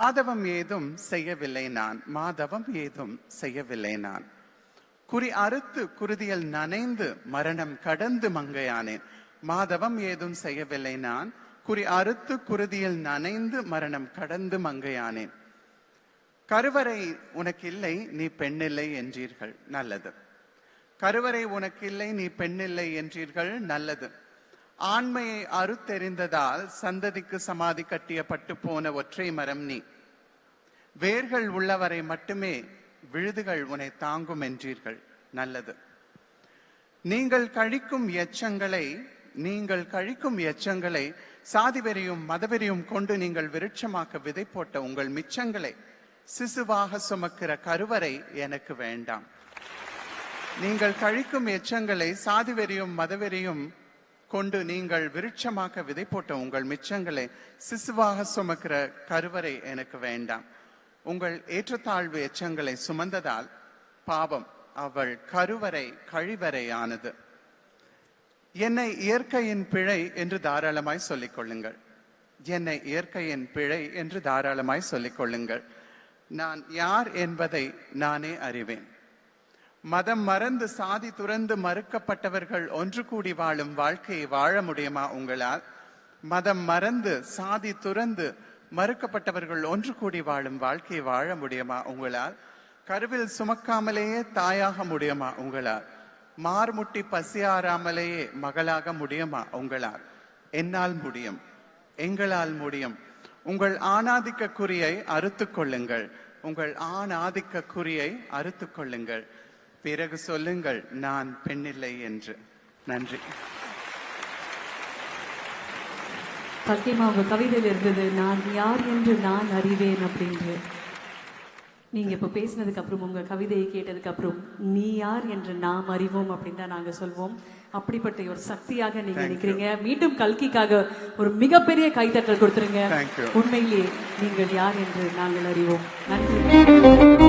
மாதவம் ஏதும் செய்யவில்லை நான். மாதவம் ஏதும் செய்யவில்லை நான். குறி அறுத்து குருதியில் நனைந்து மரணம் கடந்து மங்கையானேன். மாதவம் ஏதும் செய்யவில்லை நான். குறி அறுத்து குருதியில் நனைந்து மரணம் கடந்து மங்கையானேன். கருவறை உனக்கில்லை நீ பெண்ணில்லை என்றீர்கள். நல்லது. கருவறை உனக்கில்லை நீ பெண்ணில்லை என்றீர்கள். நல்லது. ஆண்மையை அறுத்தெறிந்ததால் சந்ததிக்கு சமாதி கட்டிய பட்டு போன ஒற்றை மரம் நீ. வேர்கள் உள்ளவரை மட்டுமே விழுதுகள் உன்னை தாங்கும் என்றீர்கள். நல்லது. நீங்கள் கழிக்கும் எச்சங்களை நீங்கள் கழிக்கும் எச்சங்களை சாதிவெறியும் மதவெறியும் கொண்டு நீங்கள் விருட்சமாக்க விதை போட்ட உங்கள் மிச்சங்களை சிசுவாக சுமக்கிற கருவறை எனக்கு வேண்டாம். நீங்கள் கழிக்கும் எச்சங்களை சாதிவெறியும் மதவெறியும் கொண்டு நீங்கள் விருட்சமாக்க விதை போட்ட உங்கள் மிச்சங்களை சிசுவாக சுமக்கிற கருவறை எனக்கு வேண்டாம். உங்கள் ஏற்றத்தாழ்வு எச்சங்களை சுமந்ததால் பாவம் அவள் கருவறை கழிவறை ஆனது என்னை இயற்கையின் பிழை என்று தாராளமாய் சொல்லிக் கொள்ளுங்கள் என்னை இயற்கையின் பிழை என்று தாராளமாய் சொல்லிக் கொள்ளுங்கள் நான் யார் என்பதை நானே அறிவேன். மதம் மறந்து சாதி துறந்து மறுக்கப்பட்டவர்கள் ஒன்று கூடி வாழும் வாழ்க்கையை வாழ முடியுமா உங்களால்? மதம் மறந்து சாதி துறந்து மறுக்கப்பட்டவர்கள் ஒன்று கூடி வாழும் வாழ்க்கையை வாழ முடியுமா உங்களால்? கருவில் சுமக்காமலேயே தாயாக முடியுமா உங்களால்? மார்முட்டி பசியாராமலேயே மகளாக முடியுமா உங்களால்? என்னால் முடியும் எங்களால் முடியும்? உங்கள் ஆணாதிக்க குறியை அறுத்து கொள்ளுங்கள். உங்கள் ஆணாதிக்க குறியை அறுத்து கொள்ளுங்கள். பிறகு சொல்லுங்கள் நான் பெண்ணில்லை என்று. நன்றி. சத்தியமா உங்க கவிதையில இருந்தது நான் யார் என்று நான் அறிவேன் அப்படின்று நீங்க இப்ப பேசினதுக்கு அப்புறம் உங்க கவிதையை கேட்டதுக்கு அப்புறம் நீ யார் என்று நாம் அறிவோம் அப்படின்னு தான் நாங்க சொல்வோம். அப்படிப்பட்ட ஒரு சக்தியாக நீங்க. நிக்கிறீங்க. மீண்டும் கல்கிக்காக ஒரு மிகப்பெரிய கைத்தட்டல் கொடுத்துருங்க. உண்மையிலேயே நீங்கள் யார் என்று நாங்கள் அறிவோம். நன்றி.